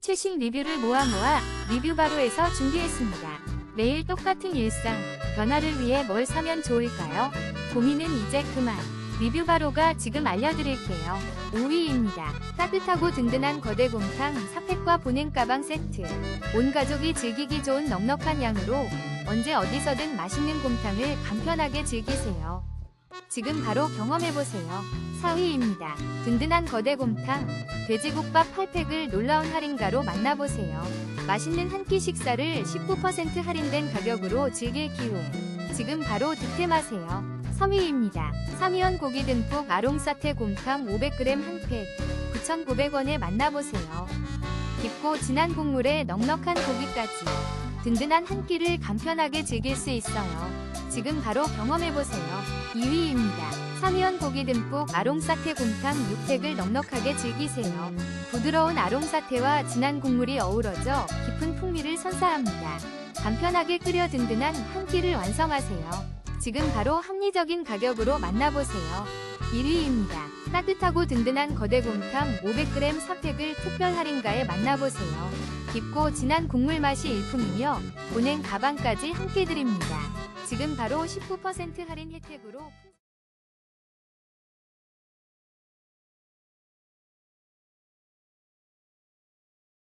최신 리뷰를 모아 모아 리뷰 바로에서 준비했습니다. 매일 똑같은 일상, 변화를 위해 뭘 사면 좋을까요? 고민은 이제 그만. 리뷰 바로가 지금 알려드릴게요. 5위입니다. 따뜻하고 든든한 거대 곰탕, 사팩과 보냉 가방 세트. 온 가족이 즐기기 좋은 넉넉한 양으로 언제 어디서든 맛있는 곰탕을 간편하게 즐기세요. 지금 바로 경험해보세요. 4위입니다. 든든한 거대 곰탕, 돼지국밥 8팩을 놀라운 할인가로 만나보세요. 맛있는 한 끼 식사를 19% 할인된 가격으로 즐길 기회. 지금 바로 득템하세요. 3위입니다. 삼위원 고기 듬뿍 아롱사태 곰탕 500g 한 팩, 9,900원에 만나보세요. 깊고 진한 국물에 넉넉한 고기까지 든든한 한 끼를 간편하게 즐길 수 있어요. 지금 바로 경험해보세요. 2위입니다. 삼위원 고기 듬뿍 아롱사태 곰탕 6팩을 넉넉하게 즐기세요. 부드러운 아롱사태와 진한 국물이 어우러져 깊은 풍미를 선사합니다. 간편하게 끓여 든든한 한 끼를 완성하세요. 지금 바로 합리적인 가격으로 만나보세요. 1위입니다. 따뜻하고 든든한 거대곰탕 500g 4팩을 특별 할인가에 만나보세요. 깊고 진한 국물 맛이 일품이며 보냉 가방까지 함께 드립니다. 지금 바로 19% 할인 혜택으로